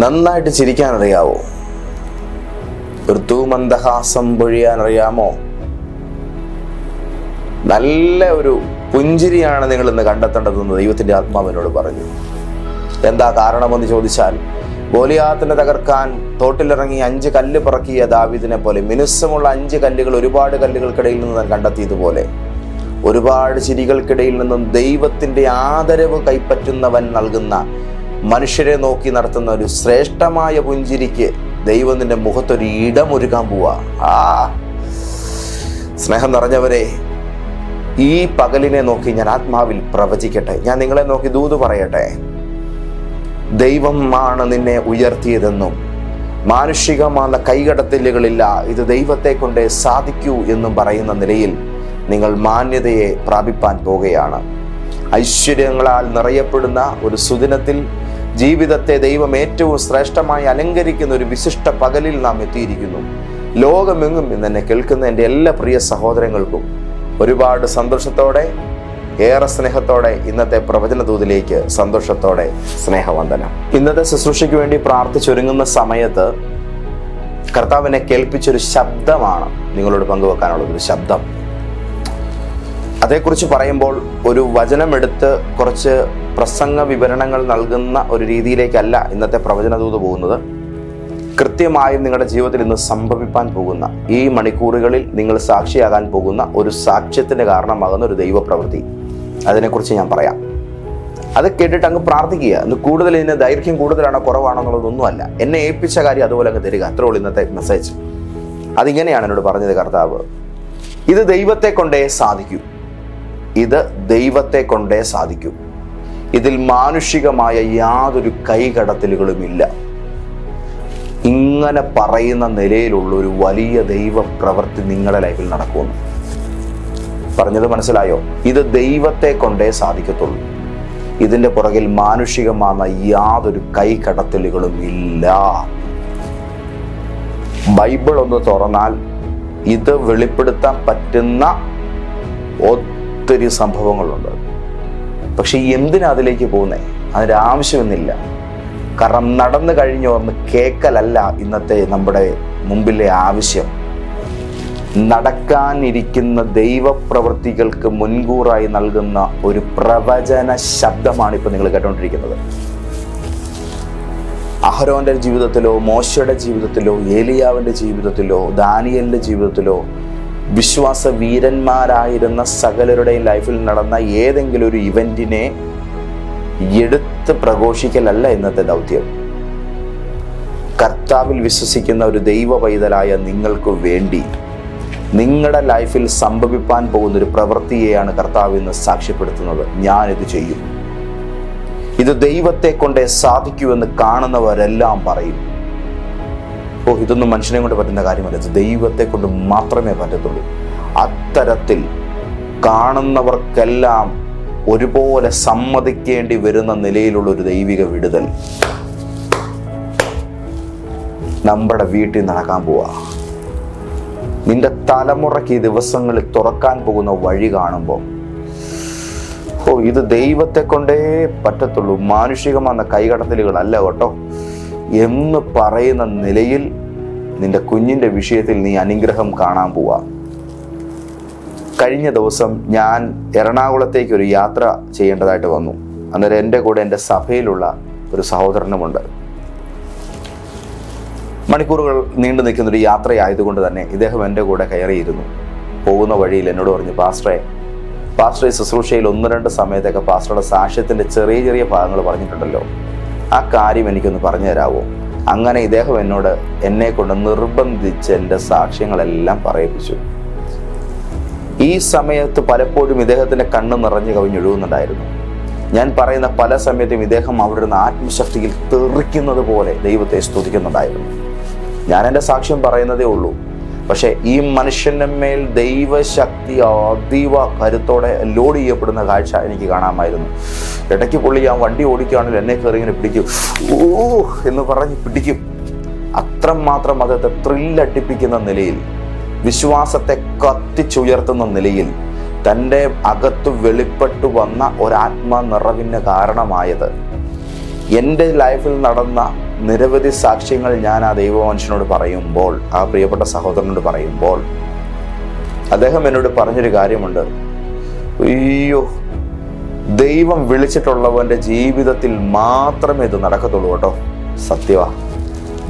നന്നായിട്ട് ചിരിക്കാൻ അറിയാവോ ഒരു തൂമന്ദഹാസം പൊഴിയാൻ അറിയാമോ നല്ല ഒരു പുഞ്ചിരിയാണ് നിങ്ങൾ ഇന്ന് കണ്ടെത്തേണ്ടതെന്ന് ദൈവത്തിന്റെ ആത്മാവിനോട് പറഞ്ഞു. എന്താ കാരണമെന്ന് ചോദിച്ചാൽ ഗോലിയാത്തിനെ തകർക്കാൻ തോട്ടിലിറങ്ങി അഞ്ച് കല്ല് പറക്കിയ ദാവിദിനെ പോലെ മിനുസമുള്ള അഞ്ച് കല്ലുകൾ ഒരുപാട് കല്ലുകൾക്കിടയിൽ നിന്ന് ഞാൻ കണ്ടെത്തിയതുപോലെ ഒരുപാട് ചിരികൾക്കിടയിൽ നിന്നും ദൈവത്തിന്റെ ആദരവ് കൈപ്പറ്റുന്നവൻ നൽകുന്ന മനുഷ്യരെ നോക്കി നടത്തുന്ന ഒരു ശ്രേഷ്ഠമായ പുഞ്ചിരിക്ക് ദൈവം നിന്റെ മുഖത്തൊരു ഇടമൊരുക്കാൻ പോവാ. ആ. സ്നേഹം നിറഞ്ഞവരെ ഈ പകലിനെ നോക്കി ഞാൻ ആത്മാവിൽ പ്രവചിക്കട്ടെ. ഞാൻ നിങ്ങളെ നോക്കി ദൂത് പറയട്ടെ. ദൈവമാണ് നിന്നെ ഉയർത്തിയതെന്നും മാനുഷികമായ കൈകടത്തലുകളില്ല ഇത് ദൈവത്തെ കൊണ്ടേ സാധിക്കൂ എന്നും പറയുന്ന നിലയിൽ നിങ്ങൾ മാന്യതയെ പ്രാപിപ്പാൻ പോകുകയാണ് ഐശ്വര്യങ്ങളാൽ നിറയപ്പെടുന്ന ഒരു സുദിനത്തിൽ ജീവിതത്തെ ദൈവം ഏറ്റവും ശ്രേഷ്ഠമായി അലങ്കരിക്കുന്ന ഒരു വിശിഷ്ട പകലിൽ നാം എത്തിയിരിക്കുന്നു. ലോകമെങ്ങും ഇന്ന് എന്നെ കേൾക്കുന്ന എന്റെ എല്ലാ പ്രിയ സഹോദരങ്ങൾക്കും ഒരുപാട് സന്തോഷത്തോടെ ഏറെ സ്നേഹത്തോടെ ഇന്നത്തെ പ്രവചന ദൂതിലേക്ക് സന്തോഷത്തോടെ സ്നേഹവന്ദനം. ഇന്നത്തെ ശുശ്രൂഷയ്ക്ക് വേണ്ടി പ്രാർത്ഥിച്ചൊരുങ്ങുന്ന സമയത്ത് കർത്താവിനെ കേൾപ്പിച്ചൊരു ശബ്ദമാണ് നിങ്ങളോട് പങ്കുവെക്കാനുള്ളത് ഒരു ശബ്ദം. അതേക്കുറിച്ച് പറയുമ്പോൾ ഒരു വചനമെടുത്ത് കുറച്ച് പ്രസംഗ വിവരണങ്ങൾ നൽകുന്ന ഒരു രീതിയിലേക്കല്ല ഇന്നത്തെ പ്രവചനദൂത് പോകുന്നത്. കൃത്യമായും നിങ്ങളുടെ ജീവിതത്തിൽ ഇന്ന് സംഭവിപ്പാൻ പോകുന്ന ഈ മണിക്കൂറുകളിൽ നിങ്ങൾ സാക്ഷിയാകാൻ പോകുന്ന ഒരു സാക്ഷ്യത്തിന് കാരണമാകുന്ന ഒരു ദൈവപ്രവൃത്തി. അതിനെക്കുറിച്ച് ഞാൻ പറയാം. അത് കേട്ടിട്ട് അങ്ങ് പ്രാർത്ഥിക്കുക. ഇന്ന് കൂടുതൽ ഇതിന് ദൈർഘ്യം കൂടുതലാണോ കുറവാണോ എന്നുള്ളതൊന്നുമല്ല എന്നെ ഏൽപ്പിച്ച കാര്യം അതുപോലെ അങ്ങ് തരിക. അത്രേ ഉള്ളൂ ഇന്നത്തെ മെസ്സേജ് അതിങ്ങനെയാണ് എന്നോട് പറഞ്ഞത് കർത്താവ്. ഇത് ദൈവത്തെ കൊണ്ടേ സാധിക്കൂ. ഇത് ദൈവത്തെ കൊണ്ടേ സാധിക്കൂ. ഇതിൽ മാനുഷികമായ യാതൊരു കൈകടത്തലുകളുമില്ല. ഇങ്ങനെ പറയുന്ന നിലയിലുള്ള ഒരു വലിയ ദൈവ പ്രവൃത്തി നിങ്ങളുടെ ലൈഫിൽ നടക്കുന്നു പറഞ്ഞത് മനസ്സിലായോ? ഇത് ദൈവത്തെ കൊണ്ടേ സാധിക്കത്തുള്ളൂ. ഇതിന്റെ പുറകിൽ മാനുഷികമായ യാതൊരു കൈകടത്തലുകളും ഇല്ല ബൈബിൾ ഒന്ന് തുറന്നാൽ ഇത് വെളിപ്പെടുത്താൻ പറ്റുന്ന ഒത്തിരി സംഭവങ്ങളുണ്ട്. പക്ഷെ എന്തിനാ അതിലേക്ക് പോകുന്നേ? അതിന്റെ ആവശ്യമൊന്നുമില്ല. കാരണം നടന്നു കഴിഞ്ഞോർന്ന് കേക്കലല്ല ഇന്നത്തെ നമ്മുടെ മുമ്പിലെ ആവശ്യം. നടക്കാനിരിക്കുന്ന ദൈവപ്രവൃത്തികൾക്ക് മുൻകൂറായി നൽകുന്ന ഒരു പ്രവചന ശബ്ദമാണ് ഇപ്പൊ നിങ്ങൾ കേട്ടോണ്ടിരിക്കുന്നത് അഹരോന്റെ ജീവിതത്തിലോ മോശയുടെ ജീവിതത്തിലോ ഏലിയാവിന്റെ ജീവിതത്തിലോ ദാനിയലിന്റെ ജീവിതത്തിലോ വിശ്വാസ വീരന്മാരായിരുന്ന സകലരുടെയും ലൈഫിൽ നടന്ന ഏതെങ്കിലും ഒരു ഇവന്റിനെ എടുത്ത് പ്രഘോഷിക്കലല്ല ഇന്നത്തെ ദൗത്യം. കർത്താവിൽ വിശ്വസിക്കുന്ന ഒരു ദൈവ പൈതലായ നിങ്ങൾക്ക് വേണ്ടി നിങ്ങളുടെ ലൈഫിൽ സംഭവിപ്പാൻ പോകുന്ന ഒരു പ്രവൃത്തിയെയാണ് കർത്താവ് ഇന്ന് സാക്ഷ്യപ്പെടുത്തുന്നത്. ഞാനിത് ചെയ്യും. ഇത് ദൈവത്തെ കൊണ്ടേ സാധിക്കൂ എന്ന് കാണുന്നവരെല്ലാം പറയും. ഓ ഇതൊന്നും മനുഷ്യനെ കൊണ്ട് പറ്റുന്ന കാര്യമല്ല. ഇത് ദൈവത്തെ കൊണ്ട് മാത്രമേ പറ്റത്തുള്ളൂ. അത്തരത്തിൽ കാണുന്നവർക്കെല്ലാം ഒരുപോലെ സമ്മതിക്കേണ്ടി വരുന്ന നിലയിലുള്ള ഒരു ദൈവിക വിടുതൽ. നമ്മുടെ വീട്ടിൽ നടക്കാൻ പോവാ. നിന്റെ തലമുറയ്ക്ക് ഈ ദിവസങ്ങളിൽ തുറക്കാൻ പോകുന്ന വഴി കാണുമ്പോൾ ഓ ഇത് ദൈവത്തെ കൊണ്ടേ പറ്റത്തുള്ളൂ. മാനുഷികമായ കൈകടത്തലുകളല്ല കേട്ടോ. എന്ന് പറയുന്ന നിലയിൽ നിന്റെ കുഞ്ഞിന്റെ വിഷയത്തിൽ നീ അനുഗ്രഹം കാണാൻ പോവാ. കഴിഞ്ഞ ദിവസം ഞാൻ എറണാകുളത്തേക്ക് ഒരു യാത്ര ചെയ്യേണ്ടതായിട്ട് വന്നു. അന്നേരം എന്റെ കൂടെ എന്റെ സഭയിലുള്ള ഒരു സഹോദരനുമുണ്ട്. മണിക്കൂറുകൾ നീണ്ടു നിൽക്കുന്നൊരു യാത്രയായതുകൊണ്ട് തന്നെ ഇദ്ദേഹം എന്റെ കൂടെ കയറിയിരുന്നു. പോകുന്ന വഴിയിൽ എന്നോട് പറഞ്ഞു പാസ്റ്ററെ പാസ്റ്ററെ ശുശ്രൂഷയിൽ ഒന്ന് രണ്ട് സമയത്തൊക്കെ പാസ്റ്ററുടെ സാക്ഷ്യത്തിന്റെ ചെറിയ ചെറിയ ഭാഗങ്ങൾ പറഞ്ഞിട്ടുണ്ടല്ലോ. ആ കാര്യം എനിക്കൊന്ന് പറഞ്ഞു തരാമോ അങ്ങനെ ഇദ്ദേഹം എന്നോട് എന്നെ കൊണ്ട് നിർബന്ധിച്ച് എന്റെ സാക്ഷ്യങ്ങളെല്ലാം പറയിപ്പിച്ചു. ഈ സമയത്ത് പലപ്പോഴും ഇദ്ദേഹത്തിന്റെ കണ്ണ് നിറഞ്ഞു കവിഞ്ഞൊഴുകുന്നുണ്ടായിരുന്നു ഞാൻ പറയുന്ന പല സമയത്തും ഇദ്ദേഹം അവിടെ നിന്ന് ആത്മശക്തിയിൽ തെറിക്കുന്നത് പോലെ ദൈവത്തെ സ്തുതിക്കുന്നുണ്ടായിരുന്നു. ഞാൻ എന്റെ സാക്ഷ്യം പറയുന്നതേ ഉള്ളൂ. പക്ഷേ ഈ മനുഷ്യന്റെ മേൽ ദൈവശക്തി അതീവ കരുത്തോടെ ലോഡ് ചെയ്യപ്പെടുന്ന കാഴ്ച എനിക്ക് കാണാമായിരുന്നു. ഇടയ്ക്ക് പുള്ളി ഞാൻ വണ്ടി ഓടിക്കുകയാണെങ്കിൽ എന്നെ കയറി ഇങ്ങനെ പിടിക്കും. ഓ എന്ന് പറഞ്ഞ് പിടിക്കും. അത്രമാത്രം അദ്ദേഹത്തെ ത്രില്ലടിപ്പിക്കുന്ന നിലയിൽ വിശ്വാസത്തെ കത്തിച്ചുയർത്തുന്ന നിലയിൽ തന്റെ അകത്ത് വെളിപ്പെട്ടു വന്ന ഒരാത്മ നിറവിന് കാരണമായത് എന്റെ ലൈഫിൽ നടന്ന നിരവധി സാക്ഷ്യങ്ങൾ ഞാൻ ആ ദൈവമനുഷ്യനോട് പറയുമ്പോൾ ആ പ്രിയപ്പെട്ട സഹോദരനോട് പറയുമ്പോൾ അദ്ദേഹം എന്നോട് പറഞ്ഞൊരു കാര്യമുണ്ട്. അയ്യോ ദൈവം വിളിച്ചിട്ടുള്ളവന്റെ ജീവിതത്തിൽ മാത്രമേ ഇത് നടക്കത്തുള്ളൂ കേട്ടോ. സത്യവാ.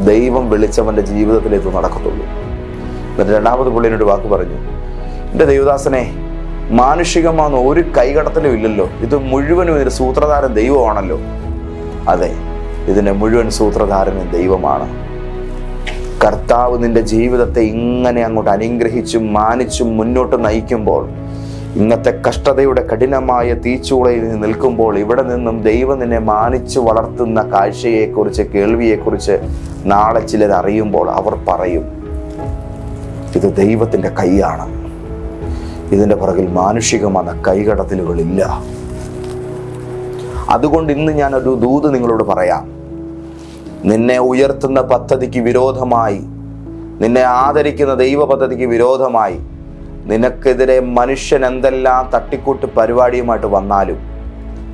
ദൈവം വിളിച്ചവന്റെ ജീവിതത്തിൽ ഇത് നടക്കത്തുള്ളൂ. എന്നിട്ട് രണ്ടാമത് എന്നൊരു വാക്ക് പറഞ്ഞു. എന്റെ ദൈവദാസനെ മാനുഷികമാണെന്ന് ഒരു കൈകടത്തലും ഇല്ലല്ലോ. ഇത് മുഴുവനും ഇതിന് സൂത്രധാരൻ ദൈവമാണല്ലോ. അതെ. ഇതിന്റെ മുഴുവൻ സൂത്രധാരനും ദൈവമാണ്. കർത്താവ് നിന്റെ ജീവിതത്തെ ഇങ്ങനെ അങ്ങോട്ട് അനുഗ്രഹിച്ചും മാനിച്ചും മുന്നോട്ട് നയിക്കുമ്പോൾ ഇന്നത്തെ കഷ്ടതയുടെ കഠിനമായ തീച്ചൂളയിൽ നിൽക്കുമ്പോൾ ഇവിടെ നിന്നും ദൈവം നിന്നെ മാനിച്ചു വളർത്തുന്ന കാഴ്ചയെക്കുറിച്ച് കേൾവിയെക്കുറിച്ച് നാളെ ചിലർ അറിയുമ്പോൾ അവർ പറയും ഇത് ദൈവത്തിന്റെ കൈയാണ്. ഇതിന്റെ പുറകിൽ മാനുഷികമാണ് കൈകടത്തലുകളില്ല. അതുകൊണ്ട് ഇന്ന് ഞാനൊരു ദൂത് നിങ്ങളോട് പറയാം. നിന്നെ ഉയർത്തുന്ന പദ്ധതിക്ക് വിരോധമായി നിന്നെ ആദരിക്കുന്ന ദൈവ പദ്ധതിക്ക് വിരോധമായി നിനക്കെതിരെ മനുഷ്യൻ എന്തെല്ലാം തട്ടിക്കൂട്ട് പരിപാടിയുമായിട്ട് വന്നാലും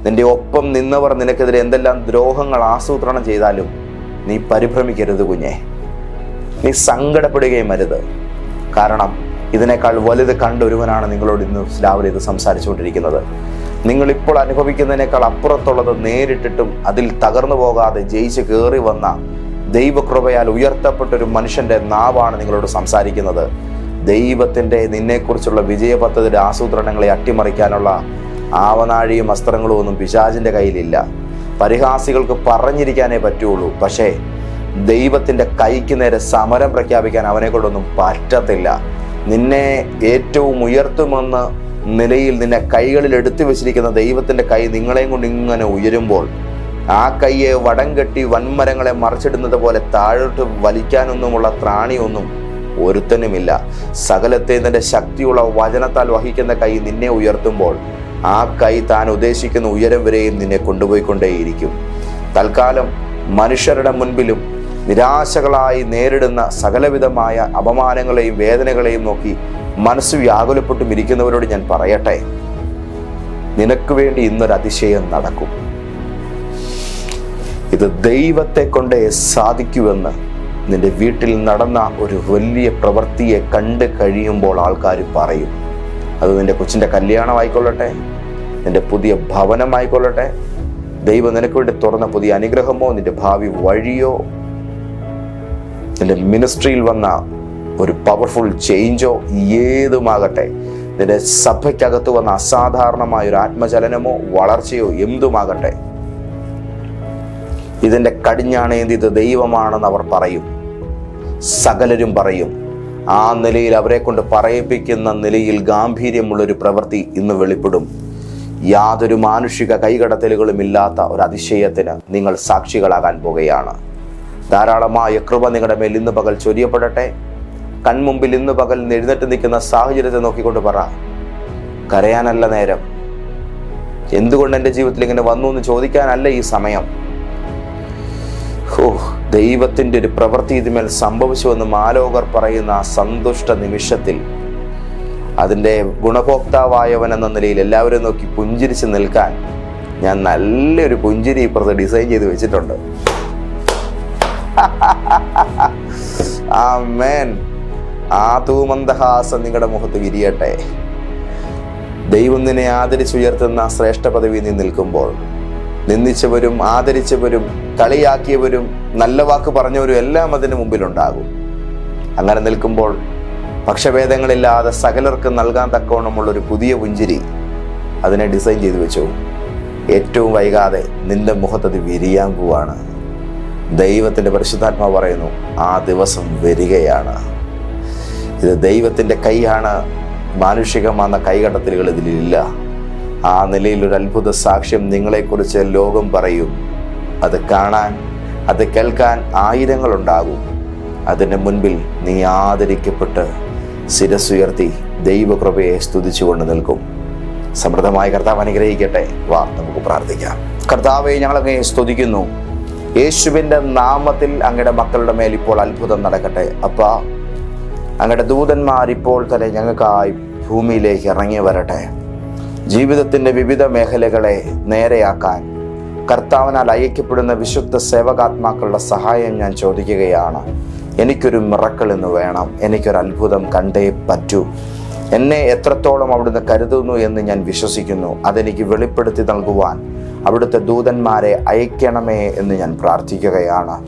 നിന്റെ ഒപ്പം നിന്നവർ നിനക്കെതിരെ എന്തെല്ലാം ദ്രോഹങ്ങൾ ആസൂത്രണം ചെയ്താലും നീ പരിഭ്രമിക്കരുത് കുഞ്ഞെ. നീ സങ്കടപ്പെടുകയും അരുത്. കാരണം ഇതിനേക്കാൾ വലുത് കണ്ടൊരുവനാണ് നിങ്ങളോട് ഇന്ന് രാവിലെ ഇത് സംസാരിച്ചുകൊണ്ടിരിക്കുന്നത്. നിങ്ങൾ ഇപ്പോൾ അനുഭവിക്കുന്നതിനേക്കാൾ അപ്പുറത്തുള്ളത് നേരിട്ടിട്ടും അതിൽ തകർന്നു പോകാതെ ജയിച്ച് കയറി വന്ന ദൈവകൃപയാൽ ഉയർത്തപ്പെട്ട ഒരു മനുഷ്യന്റെ നാവാണ് നിങ്ങളോട് സംസാരിക്കുന്നത്. ദൈവത്തിന്റെ നിന്നെക്കുറിച്ചുള്ള വിജയ പദ്ധതിയുടെ ആസൂത്രണങ്ങളെ അട്ടിമറിക്കാനുള്ള ആവനാഴിയും അസ്ത്രങ്ങളും ഒന്നും പിശാചിന്റെ കയ്യിലില്ല. പരിഹാസികൾക്ക് പറഞ്ഞിരിക്കാനേ പറ്റുള്ളൂ. പക്ഷേ ദൈവത്തിന്റെ കൈക്ക് നേരെ സമരം പ്രഖ്യാപിക്കാൻ അവനെ കൊണ്ടൊന്നും പറ്റത്തില്ല. നിന്നെ ഏറ്റവും ഉയർത്തുമെന്ന് നിലയിൽ നിന്നെ കൈകളിൽ എടുത്തു വെച്ചിരിക്കുന്ന ദൈവത്തിന്റെ കൈ നിങ്ങളെയും കൊണ്ട് ഇങ്ങനെ ഉയരുമ്പോൾ ആ കൈയെ വടം കെട്ടി വൻമരങ്ങളെ മറിച്ചിടുന്നത് പോലെ താഴോട്ട് വലിക്കാനൊന്നുമുള്ള ത്രാണിയൊന്നും ഒരുത്തനുമില്ല. സകലത്തെ നിന്റെ ശക്തിയുള്ള വചനത്താൽ വഹിക്കുന്ന കൈ നിന്നെ ഉയർത്തുമ്പോൾ ആ കൈ താൻ ഉദ്ദേശിക്കുന്ന ഉയരം വരെയും നിന്നെ കൊണ്ടുപോയിക്കൊണ്ടേയിരിക്കും. തൽക്കാലം മനുഷ്യരുടെ മുൻപിലും നിരാശകളായി നേരിടുന്ന സകലവിധമായ അപമാനങ്ങളെയും വേദനകളെയും നോക്കി മനസ്സ് വ്യാകുലപ്പെട്ടും ഇരിക്കുന്നവരോട് ഞാൻ പറയട്ടെ? നിനക്ക് വേണ്ടി ഇന്നൊരു അതിശയം നടക്കും. ഇത് ദൈവത്തെ കൊണ്ടേ സാധിക്കുമെന്ന് നിന്റെ വീട്ടിൽ നടന്ന ഒരു വലിയ പ്രവൃത്തിയെ കണ്ട് കഴിയുമ്പോൾ ആൾക്കാർ പറയും. അത് നിന്റെ കൊച്ചിന്റെ കല്യാണമായിക്കൊള്ളട്ടെ നിന്റെ പുതിയ ഭവനമായിക്കൊള്ളട്ടെ ദൈവം നിനക്ക് വേണ്ടി തുറന്ന പുതിയ അനുഗ്രഹമോ നിന്റെ ഭാവി വഴിയോ? നിന്റെ മിനിസ്ട്രിയിൽ വന്ന ഒരു പവർഫുൾ ചേഞ്ചോ ഏതുമാകട്ടെ. നിന്റെ സഭയ്ക്കകത്ത് വന്ന അസാധാരണമായ ഒരു ആത്മചലനമോ വളർച്ചയോ എന്തുമാകട്ടെ. ഇതിന്റെ കടിഞ്ഞാണേന്തി ഇത് ദൈവമാണെന്ന് അവർ പറയും. സകലരും പറയും. ആ നിലയിൽ അവരെ കൊണ്ട് പറയിപ്പിക്കുന്ന നിലയിൽ ഗാംഭീര്യമുള്ളൊരു പ്രവൃത്തി ഇന്ന് വെളിപ്പെടും. യാതൊരു മാനുഷിക കൈകടത്തലുകളും ഇല്ലാത്ത ഒരു അതിശയത്തിന് നിങ്ങൾ സാക്ഷികളാകാൻ പോകുകയാണ്. ധാരാളമായ കൃപ നിങ്ങളുടെ മേൽ ഇന്ന് പകൽ ചൊരിയപ്പെടട്ടെ. കൺമുമ്പിൽ ഇന്ന് പകൽ എഴുന്നേറ്റ് നിൽക്കുന്ന സാഹചര്യത്തെ നോക്കിക്കൊണ്ട് പറ. കരയാനല്ല നേരം. എന്തുകൊണ്ട് എന്റെ ജീവിതത്തിൽ ഇങ്ങനെ വന്നു എന്ന് ചോദിക്കാനല്ല ഈ സമയം? ഹോ ദൈവത്തിന്റെ ഒരു പ്രവൃത്തി ഇതിന്മേൽ സംഭവിച്ചുവെന്ന് മാലോകർ പറയുന്ന ആ സന്തുഷ്ട നിമിഷത്തിൽ അതിന്റെ ഗുണഭോക്താവായവൻ എന്ന നിലയിൽ എല്ലാവരും നോക്കി പുഞ്ചിരിച്ച് നിൽക്കാൻ ഞാൻ നല്ലൊരു പുഞ്ചിരി ഇപ്പുറത്ത് ഡിസൈൻ ചെയ്ത് വെച്ചിട്ടുണ്ട്. ആ മേൻ ആ തൂമന്ദഹാസം നിങ്ങളുടെ മുഖത്ത് വിരിയട്ടെ. ദൈവം നിന്നെ ആദരിച്ചുയർത്തുന്ന ശ്രേഷ്ഠ പദവി നീ നിൽക്കുമ്പോൾ നിന്ദിച്ചവരും ആദരിച്ചവരും കളിയാക്കിയവരും നല്ല വാക്ക് പറഞ്ഞവരും എല്ലാം അതിന് മുമ്പിലുണ്ടാകും. അങ്ങനെ നിൽക്കുമ്പോൾ പക്ഷഭേദങ്ങളില്ലാതെ സകലർക്കും നൽകാൻ തക്കവണ്ണമുള്ള ഒരു പുതിയ പുഞ്ചിരി അതിനെ ഡിസൈൻ ചെയ്തു വെച്ചു. ഏറ്റവും വൈകാതെ നിന്റെ മുഖത്തത് വിരിയാൻ പോവാണ്. ദൈവത്തിന്റെ പരിശുദ്ധാത്മാവ് പറയുന്നു ആ ദിവസം വരികയാണ്. ഇത് ദൈവത്തിന്റെ കൈയാണ് മാനുഷികമാകുന്ന കൈകടത്തലുകൾ ഇതിലില്ല. ആ നിലയിൽ ഒരു അത്ഭുത സാക്ഷ്യം നിങ്ങളെക്കുറിച്ച് ലോകം പറയും. അത് കാണാൻ അത് കേൾക്കാൻ ആയിരങ്ങളുണ്ടാകും. അതിന്റെ മുൻപിൽ നീ ആദരിക്കപ്പെട്ട് ശിരസുയർത്തി ദൈവകൃപയെ സ്തുതിച്ചുകൊണ്ട് നിൽക്കും. സമൃദ്ധമായി കർത്താവ് അനുഗ്രഹിക്കട്ടെ. വാ നമുക്ക് പ്രാർത്ഥിക്കാം. കർത്താവെ ഞങ്ങളങ്ങേ സ്തുതിക്കുന്നു. യേശുവിന്റെ നാമത്തിൽ അങ്ങയുടെ മക്കളുടെ മേൽ ഇപ്പോൾ അത്ഭുതം നടക്കട്ടെ. അപ്പാ അങ്ങയുടെ ദൂതന്മാർ ഇപ്പോൾ തന്നെ ഞങ്ങൾക്കായി ഭൂമിയിലേക്ക് ഇറങ്ങി വരട്ടെ. ജീവിതത്തിന്റെ വിവിധ മേഖലകളെ നേരെയാക്കാൻ കർത്താവിനാൽ അയക്കപ്പെടുന്ന വിശുദ്ധ സേവകാത്മാക്കളുടെ സഹായം ഞാൻ ചോദിക്കുകയാണ്. എനിക്കൊരു മിറക്കൾ എന്ന് വേണം. എനിക്കൊരു അത്ഭുതം കണ്ടേ പറ്റൂ. എന്നെ എത്രത്തോളം അവിടുന്ന് കരുതുന്നു എന്ന് ഞാൻ വിശ്വസിക്കുന്നു. അതെനിക്ക് വെളിപ്പെടുത്തി നൽകുവാൻ അവിടുത്തെ ദൂതന്മാരെ അയക്കണമേ എന്ന് ഞാൻ പ്രാർത്ഥിക്കുകയാണ്.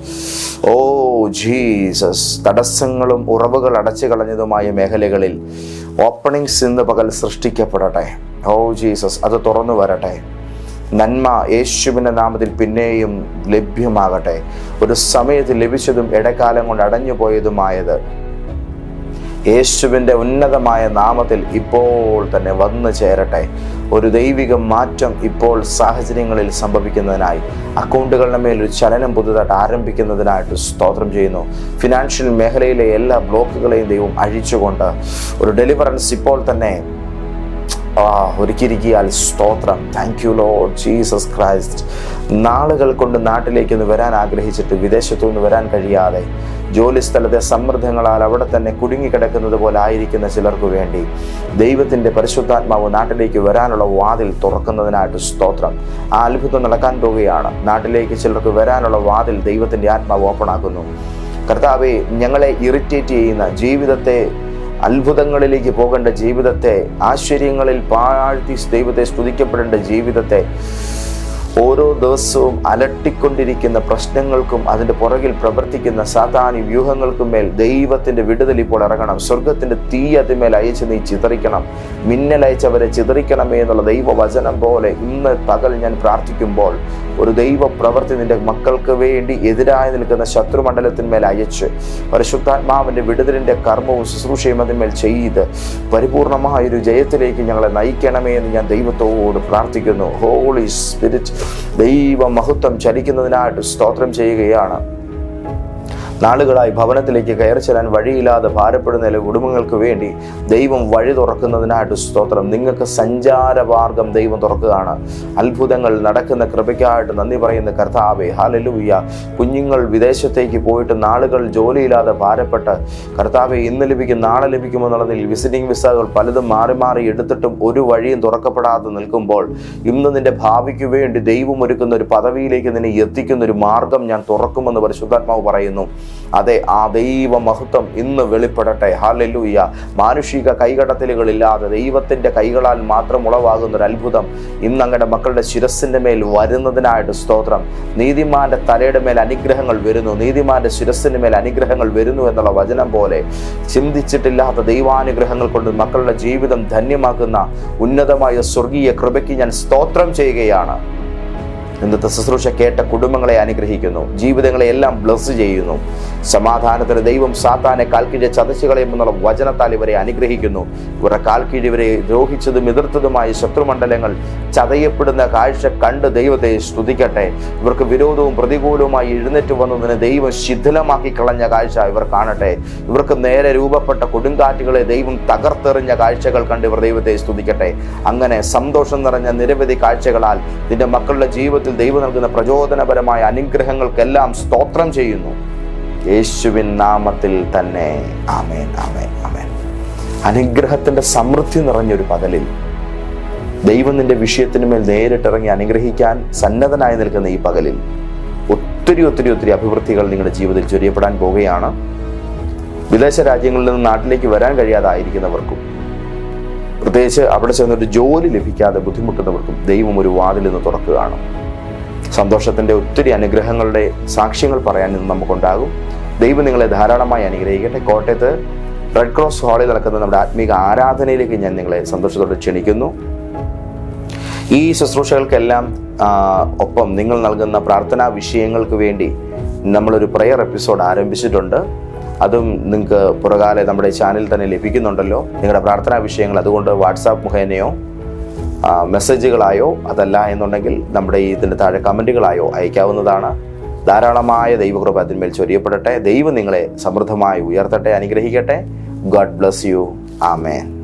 Oh Jesus. തടസ്സങ്ങളും ഉറവുകൾ അടച്ചു കളഞ്ഞതുമായ മേഖലകളിൽ ഓപ്പണിങ്സ് ഇന്ന് പകൽ സൃഷ്ടിക്കപ്പെടട്ടെ. ഓ ജീസസ് അത് തുറന്നു വരട്ടെ. നന്മ യേശുവിന്റെ നാമത്തിൽ പിന്നെയും ലഭ്യമാകട്ടെ. ഒരു സമയത്ത് ലഭിച്ചതും ഇടക്കാലം കൊണ്ട് അടഞ്ഞു പോയതുമായത് യേശുവിന്റെ ഉന്നതമായ നാമത്തിൽ ഇപ്പോൾ തന്നെ വന്നു ചേരട്ടെ. ഒരു ദൈവിക മാറ്റം ഇപ്പോൾ സാഹചര്യങ്ങളിൽ സംഭവിക്കുന്നതിനായി. അക്കൗണ്ടുകളുടെ മേൽ ഒരു ചലനം പുതുതായിട്ട് ആരംഭിക്കുന്നതിനായിട്ട് സ്തോത്രം ചെയ്യുന്നു. ഫിനാൻഷ്യൽ മേഖലയിലെ എല്ലാ ബ്ലോക്കുകളെയും ദൈവം അഴിച്ചുകൊണ്ട് ഒരു ഡെലിവറൻസ് ഇപ്പോൾ തന്നെ ഒരുക്കിയിരിക്കിയാൽ സ്തോത്രം. Thank you Lord Jesus Christ നാളുകൾ കൊണ്ട് നാട്ടിലേക്ക് ഒന്ന് വരാൻ ആഗ്രഹിച്ചിട്ട് വിദേശത്തു നിന്ന് വരാൻ കഴിയാതെ ജോലി സ്ഥലത്തെ സമ്മർദ്ദങ്ങളാൽ അവിടെ തന്നെ കുടുങ്ങിക്കിടക്കുന്നത് പോലെ ആയിരിക്കുന്ന ചിലർക്ക് വേണ്ടി ദൈവത്തിന്റെ പരിശുദ്ധാത്മാവ് നാട്ടിലേക്ക് വരാനുള്ള വാതിൽ തുറക്കുന്നതിനായിട്ട് സ്തോത്രം. ആ അത്ഭുതം നടക്കാൻ പോവുകയാണ്. നാട്ടിലേക്ക് ചിലർക്ക് വരാനുള്ള വാതിൽ ദൈവത്തിന്റെ ആത്മാവ് ഓപ്പണാക്കുന്നു കർത്താവെ ഞങ്ങളെ ഇറിറ്റേറ്റ് ചെയ്യുന്ന ജീവിതത്തെ അത്ഭുതങ്ങളിലേക്ക് പോകേണ്ട ജീവിതത്തെ ആശ്ചര്യങ്ങളിൽ പാഴ്ത്തി ദൈവത്തെ സ്തുതിക്കപ്പെടേണ്ട ജീവിതത്തെ ഓരോ ദിവസവും അലട്ടിക്കൊണ്ടിരിക്കുന്ന പ്രശ്നങ്ങൾക്കും അതിന്റെ പുറകിൽ പ്രവർത്തിക്കുന്ന സാധാരണ വ്യൂഹങ്ങൾക്കും മേൽ ദൈവത്തിന്റെ വിടുതൽ ഇപ്പോൾ ഇറങ്ങണം. സ്വർഗത്തിന്റെ തീ അതിന്മേൽ അയച്ച് നീ ചിതറിക്കണം. മിന്നലയച്ചവരെ ചിതറിക്കണമേ എന്നുള്ള ദൈവവചനം പോലെ ഇന്ന് പകൽ ഞാൻ പ്രാർത്ഥിക്കുമ്പോൾ ഒരു ദൈവ പ്രവൃത്തി നിന്റെ മക്കൾക്ക് വേണ്ടി എതിരായി നിൽക്കുന്ന ശത്രുമണ്ഡലത്തിന്മേൽ അയച്ച് പരിശുദ്ധാത്മാവിന്റെ വിടുതലിന്റെ കർമ്മവും ശുശ്രൂഷയും അതിന്മേൽ ചെയ്ത് പരിപൂർണമായ ഒരു ജയത്തിലേക്ക് ഞങ്ങളെ നയിക്കണമേ എന്ന് ഞാൻ ദൈവത്തോട് പ്രാർത്ഥിക്കുന്നു. ഹോളി സ്പിരിറ്റ് ദൈവ മഹത്വം ചലിക്കുന്നതിനായിട്ട് സ്തോത്രം ചെയ്യുകയാണ്. നാളുകളായി ഭവനത്തിലേക്ക് കയറി ചെല്ലാൻ വഴിയില്ലാതെ ഭാരപ്പെടുന്ന കുടുംബങ്ങൾക്ക് വേണ്ടി ദൈവം വഴി തുറക്കുന്നതിനായിട്ട് സ്തോത്രം. നിങ്ങൾക്ക് സഞ്ചാരമാർഗം ദൈവം തുറക്കുകയാണ്. അത്ഭുതങ്ങൾ നടക്കുന്ന കൃപയ്ക്കായിട്ട് നന്ദി പറയുന്ന കർത്താവെ ഹാലലൂയ കുഞ്ഞുങ്ങൾ വിദേശത്തേക്ക് പോയിട്ട് നാളുകൾ ജോലിയില്ലാതെ ഭാരപ്പെട്ട് കർത്താവെ ഇന്ന് ലഭിക്കും നാളെ ലഭിക്കുമെന്നുള്ളതിൽ വിസിറ്റിംഗ് വിസകൾ പലതും മാറി മാറി എടുത്തിട്ടും ഒരു വഴിയും തുറക്കപ്പെടാതെ നിൽക്കുമ്പോൾ ഇന്ന് നിന്റെ ഭാവിക്ക് വേണ്ടി ദൈവം ഒരുക്കുന്ന ഒരു പദവിയിലേക്ക് നിന്നെ എത്തിക്കുന്ന ഒരു മാർഗം ഞാൻ തുറക്കുമെന്ന് പരിശുദ്ധാത്മാവ് പറയുന്നു. അതെ ആ ദൈവ മഹത്വം ഇന്ന് വെളിപ്പെടട്ടെ. ഹാലലൂയ മാനുഷിക കൈകടത്തലുകളില്ലാതെ ദൈവത്തിന്റെ കൈകളാൽ മാത്രം ഉളവാകുന്ന ഒരു അത്ഭുതം ഇന്ന് അങ്ങയുടെ മക്കളുടെ ശിരസിന്റെ മേൽ വരുന്നതിനായിട്ട് സ്തോത്രം. നീതിമാന്റെ തലയുടെ മേൽ അനുഗ്രഹങ്ങൾ വരുന്നു. നീതിമാന്റെ ശിരസിന് മേൽ അനുഗ്രഹങ്ങൾ വരുന്നു എന്നുള്ള വചനം പോലെ ചിന്തിച്ചിട്ടില്ലാത്ത ദൈവാനുഗ്രഹങ്ങൾ കൊണ്ട് മക്കളുടെ ജീവിതം ധന്യമാക്കുന്ന ഉന്നതമായ സ്വർഗീയ കൃപയ്ക്ക് ഞാൻ സ്തോത്രം ചെയ്യുകയാണ്. ഇന്നത്തെ ശുശ്രൂഷ കേട്ട കുടുംബങ്ങളെ അനുഗ്രഹിക്കുന്നു. ജീവിതങ്ങളെ എല്ലാം ബ്ലസ് ചെയ്യുന്നു. സമാധാനത്തിന് ദൈവം സാത്താനെ കാൽക്കീഴെ ചതച്ചുകളയും എന്നുള്ള വചനത്താൽ ഇവരെ അനുഗ്രഹിക്കുന്നു. ഇവരുടെ കാൽക്കീഴ് ഇവരെ ദ്രോഹിച്ചതും എതിർത്തതുമായ ശത്രുമണ്ഡലങ്ങൾ ചതയപ്പെടുന്ന കാഴ്ച കണ്ട് ദൈവത്തെ സ്തുതിക്കട്ടെ. ഇവർക്ക് വിരോധവും പ്രതികൂലവുമായി എഴുന്നേറ്റ് വന്നതിന് ദൈവം ശിഥിലമാക്കി കളഞ്ഞ കാഴ്ച ഇവർ കാണട്ടെ. ഇവർക്ക് നേരെ രൂപപ്പെട്ട കൊടുങ്കാറ്റുകളെ ദൈവം തകർത്തെറിഞ്ഞ കാഴ്ചകൾ കണ്ട് ഇവർ ദൈവത്തെ സ്തുതിക്കട്ടെ. അങ്ങനെ സന്തോഷം നിറഞ്ഞ നിരവധി കാഴ്ചകളാൽ നിന്റെ മക്കളുടെ ജീവിതത്തിൽ ദൈവം നൽകുന്ന പ്രചോദനപരമായ അനുഗ്രഹങ്ങൾക്കെല്ലാം സ്തോത്രം ചെയ്യുന്നു. യേശുവിൻ നാമത്തിൽ തന്നെ. ആമേൻ ആമേൻ ആമേൻ. അനുഗ്രഹത്തിന്റെ സമൃദ്ധി നിറഞ്ഞൊരു പകലിൽ ദൈവം നിന്റെ വിഷയത്തിന് മേൽ നേരിട്ടിറങ്ങി അനുഗ്രഹിക്കാൻ സന്നദ്ധനായി നിൽക്കുന്ന ഈ പകലിൽ ഒത്തിരി ഒത്തിരി ഒത്തിരി അഭിവൃദ്ധികൾ നിങ്ങളുടെ ജീവിതത്തിൽ ചൊരിയപ്പെടാൻ പോവുകയാണ്. വിദേശ രാജ്യങ്ങളിൽ നിന്ന് നാട്ടിലേക്ക് വരാൻ കഴിയാതായിരിക്കുന്നവർക്കും പ്രത്യേകിച്ച് അവിടെ ചെന്നൊരു ജോലി ലഭിക്കാതെ ബുദ്ധിമുട്ടുന്നവർക്കും ദൈവം ഒരു വാതിൽ നിന്ന് തുറക്കുകയാണ്. സന്തോഷത്തിന്റെ ഒത്തിരി അനുഗ്രഹങ്ങളുടെ സാക്ഷ്യങ്ങൾ പറയാൻ ഇന്ന് നമുക്കുണ്ടാകും. ദൈവം നിങ്ങളെ ധാരാളമായി അനുഗ്രഹിക്കട്ടെ. കോട്ടയത്ത് റെഡ് ക്രോസ് ഹാളിൽ നടക്കുന്ന നമ്മുടെ ആത്മീക ആരാധനയിലേക്ക് ഞാൻ നിങ്ങളെ സന്തോഷത്തോടെ ക്ഷണിക്കുന്നു. ഈ ശുശ്രൂഷകൾക്കെല്ലാം ഒപ്പം നിങ്ങൾ നൽകുന്ന പ്രാർത്ഥനാ വിഷയങ്ങൾക്ക് വേണ്ടി നമ്മളൊരു പ്രെയർ എപ്പിസോഡ് ആരംഭിച്ചിട്ടുണ്ട്. അതും നിങ്ങൾക്ക് പുറകാലെ നമ്മുടെ ചാനൽ തന്നെ ലഭിക്കുന്നുണ്ടല്ലോ. നിങ്ങളുടെ പ്രാർത്ഥനാ വിഷയങ്ങൾ അതുകൊണ്ട് വാട്സാപ്പ് മുഖേനയോ മെസ്സേജുകളായോ അതല്ല എന്നുണ്ടെങ്കിൽ നമ്മുടെ ഇതിന്റെ താഴെ കമന്റുകളായോ അയക്കാവുന്നതാണ്. ധാരാളമായ ദൈവകൃപ അതിന്മേൽ ചൊരിയപ്പെടട്ടെ. ദൈവം നിങ്ങളെ സമൃദ്ധമായി ഉയർത്തട്ടെ അനുഗ്രഹിക്കട്ടെ. God bless you amen